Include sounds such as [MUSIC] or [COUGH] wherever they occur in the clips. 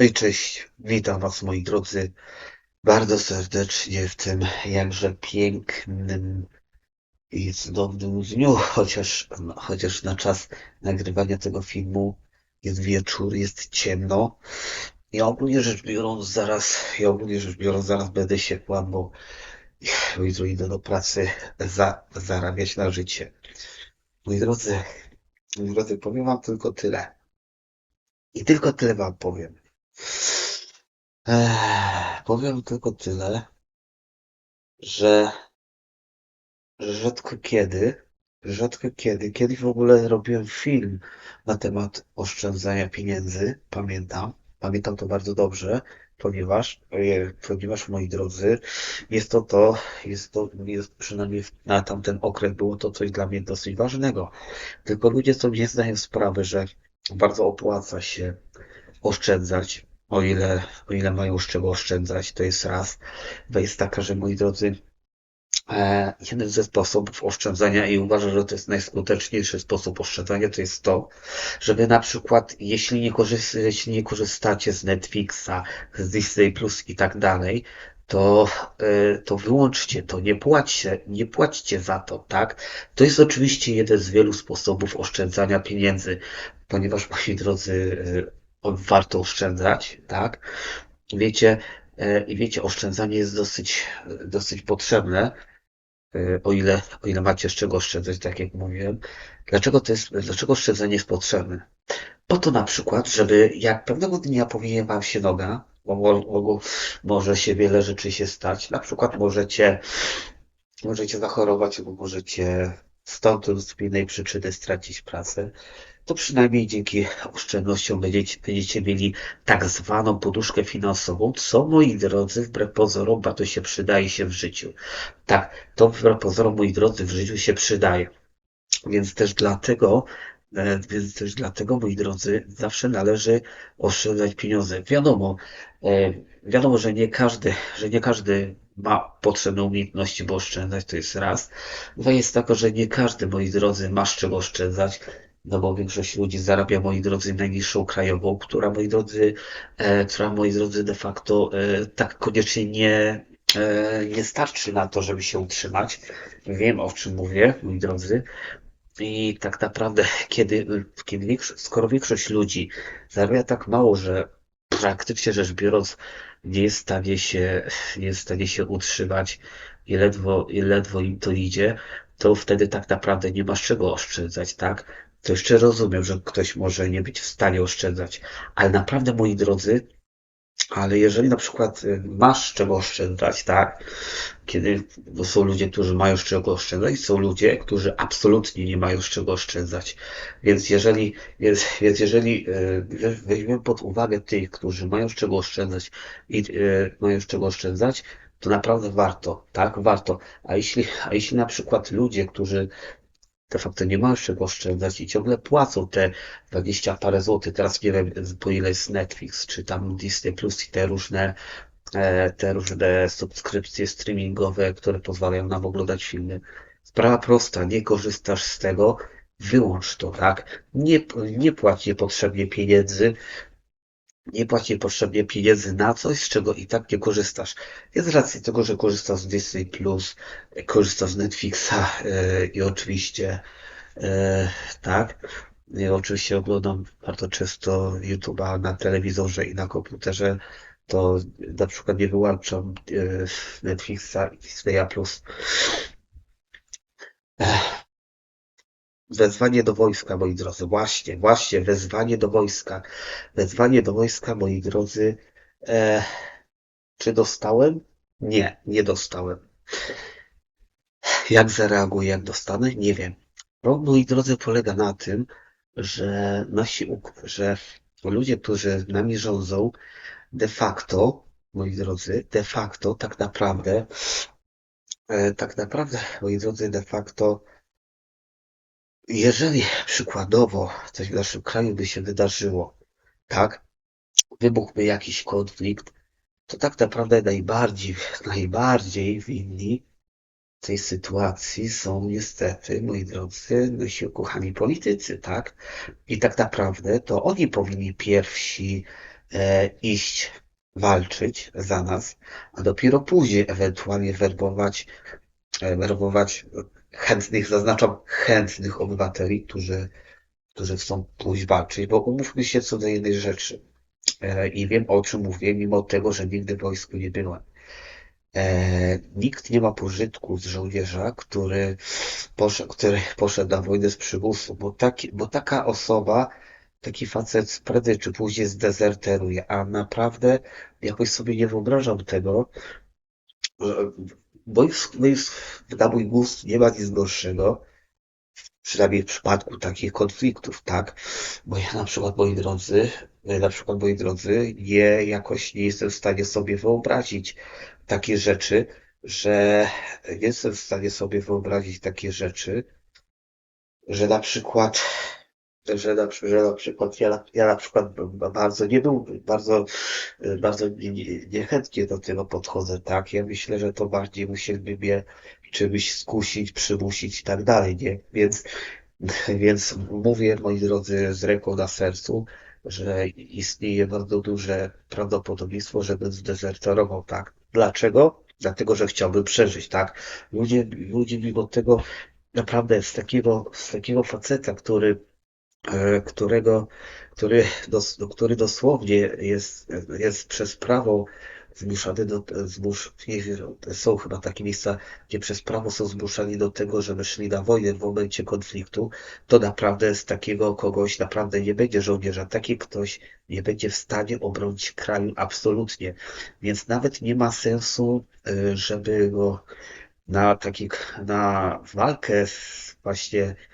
I cześć, witam Was moi drodzy bardzo serdecznie w tym jakże pięknym i cudownym dniu, chociaż, no, chociaż na czas nagrywania tego filmu jest wieczór, jest ciemno. I ogólnie rzecz biorąc zaraz, i ogólnie rzecz biorąc zaraz będę się kładł, bo jutro idę do pracy za, zarabiać na życie. Moi drodzy, moi drodzy, powiem Wam tylko tyle. I tylko tyle Wam powiem. Ech, powiem tylko tyle, że rzadko kiedy, rzadko kiedy, kiedyś w ogóle robiłem film na temat oszczędzania pieniędzy, pamiętam, pamiętam to bardzo dobrze, ponieważ, e, ponieważ moi drodzy, jest to to, jest to, jest przynajmniej na tamten okres było to coś dla mnie dosyć ważnego. Tylko ludzie sobie nie zdają sprawy, że bardzo opłaca się oszczędzać, o ile, o ile mają z czego oszczędzać, to jest raz. To jest taka, że moi drodzy, e, jeden ze sposobów oszczędzania i uważam, że to jest najskuteczniejszy sposób oszczędzania, to jest to, żeby na przykład, jeśli nie, korzyst, jeśli nie korzystacie z Netflixa, z Disney Plus i tak dalej, to, e, to wyłączcie to, nie płaćcie, nie płaćcie za to, tak? To jest oczywiście jeden z wielu sposobów oszczędzania pieniędzy, ponieważ, moi drodzy, e, warto oszczędzać, tak? Wiecie, e, i wiecie, oszczędzanie jest dosyć, dosyć potrzebne, e, o ile, o ile macie z czego oszczędzać, tak jak mówiłem. Dlaczego to jest, dlaczego oszczędzanie jest potrzebne? Po to na przykład, żeby jak pewnego dnia powinien wam się noga, bo mo- może się wiele rzeczy się stać, na przykład możecie, możecie zachorować, albo możecie stąd lub z innej przyczyny stracić pracę, to przynajmniej dzięki oszczędnościom będziecie, będziecie mieli tak zwaną poduszkę finansową, co moi drodzy, wbrew pozorom, bardzo się przydaje się w życiu. Tak, to wbrew pozorom, moi drodzy, w życiu się przydaje. Więc też dlatego, e, więc też dlatego, moi drodzy, zawsze należy oszczędzać pieniądze. Wiadomo, e, wiadomo, że nie każdy, że nie każdy ma potrzebne umiejętności, bo oszczędzać to jest raz. Dwa jest tako, że nie każdy, moi drodzy, ma z czego oszczędzać. No bo większość ludzi zarabia, moi drodzy, najniższą krajową, która, moi drodzy, e, która, moi drodzy, de facto e, tak koniecznie nie, e, nie starczy na to, żeby się utrzymać. Wiem, o czym mówię, moi drodzy. I tak naprawdę, [LAUGHS] kiedy, kiedy większość, skoro większość ludzi zarabia tak mało, że praktycznie rzecz biorąc nie jest w stanie się, nie jest w stanie się utrzymać i ledwo, i ledwo im to idzie, to wtedy tak naprawdę nie masz czego oszczędzać, tak? To jeszcze rozumiem, że ktoś może nie być w stanie oszczędzać, ale naprawdę, moi drodzy, ale jeżeli na przykład y, masz czego oszczędzać, tak? Kiedy są ludzie, którzy mają z czego oszczędzać, są ludzie, którzy absolutnie nie mają z czego oszczędzać. Więc jeżeli, więc, więc jeżeli y, weźmiemy pod uwagę tych, którzy mają z czego oszczędzać i y, mają z czego oszczędzać, to naprawdę warto, tak? Warto. A jeśli, a jeśli na przykład ludzie, którzy de facto nie mają z czego oszczędzać i ciągle płacą te 20 parę złotych. Teraz nie wiem, po ile jest Netflix, czy tam Disney Plus i te różne, e, te różne subskrypcje streamingowe, które pozwalają nam oglądać filmy. Sprawa prosta, nie korzystasz z tego, wyłącz to, tak? Nie, nie płać niepotrzebnie pieniędzy, nie płać niepotrzebnie pieniędzy na coś, z czego i tak nie korzystasz. Jest racji tego, że korzystasz z Disney+, Plus, korzystasz z Netflixa yy, i oczywiście yy, tak. I oczywiście oglądam bardzo często YouTube'a na telewizorze i na komputerze. To na przykład nie wyłączam yy, Netflixa i Disneya+. Plus. Wezwanie do wojska, moi drodzy. Właśnie, właśnie, wezwanie do wojska. Wezwanie do wojska, moi drodzy. E, czy dostałem? Nie, nie dostałem. Jak zareaguję, jak dostanę? Nie wiem. Problem, moi drodzy, polega na tym, że nasi, że ludzie, którzy nami rządzą, de facto, moi drodzy, de facto, tak naprawdę, e, tak naprawdę, moi drodzy, de facto, jeżeli przykładowo coś w naszym kraju by się wydarzyło, tak, wybuchłby jakiś konflikt, to tak naprawdę najbardziej, najbardziej winni tej sytuacji są niestety, moi drodzy, nasi ukochani politycy, tak? I tak naprawdę to oni powinni pierwsi e, iść walczyć za nas, a dopiero później ewentualnie werbować, e, werbować chętnych, zaznaczam chętnych obywateli, którzy, którzy chcą pójść walczyć, bo umówmy się co do jednej rzeczy. E, I wiem o czym mówię, mimo tego, że nigdy w wojsku nie byłem. E, nikt nie ma pożytku z żołnierza, który poszedł, który poszedł na wojnę z przymusu, bo, taki, bo taka osoba, taki facet prędzej czy później zdezerteruje, a naprawdę jakoś sobie nie wyobrażam tego, już, no już na mój gust nie ma nic gorszego, przynajmniej w przypadku takich konfliktów, tak? Bo ja na przykład, moi drodzy, na przykład, moi drodzy, nie, jakoś nie jestem w stanie sobie wyobrazić takie rzeczy, że nie jestem w stanie sobie wyobrazić takie rzeczy, że na przykład, że na, że na przykład ja, ja na przykład bardzo nie był, bardzo, y, bardzo nie- nie- niechętnie do tego podchodzę, tak? Ja myślę, że to bardziej musieliby mnie czymś skusić, przymusić i tak dalej, nie? Więc, [LAUGHS] więc mówię, moi drodzy, z ręką na sercu, że istnieje bardzo duże prawdopodobieństwo, żebym zdezerterował, tak? Dlaczego? Dlatego, że chciałbym przeżyć, tak? Ludzie, ludzie mimo tego naprawdę z takiego, z takiego faceta, który którego, który, dos, który dosłownie jest, jest przez prawo zmuszany do, zmusz, nie są chyba takie miejsca, gdzie przez prawo są zmuszani do tego, żeby szli na wojnę w momencie konfliktu, to naprawdę z takiego kogoś naprawdę nie będzie żołnierza. Taki ktoś nie będzie w stanie obronić kraju absolutnie. Więc nawet nie ma sensu, e, żeby go na taki, na walkę z właśnie e,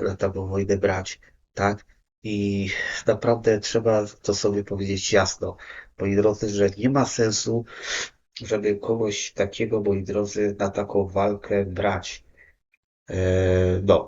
na taką wojnę brać, tak? I naprawdę trzeba to sobie powiedzieć jasno, moi drodzy, że nie ma sensu, żeby kogoś takiego, moi drodzy, na taką walkę brać. E, no,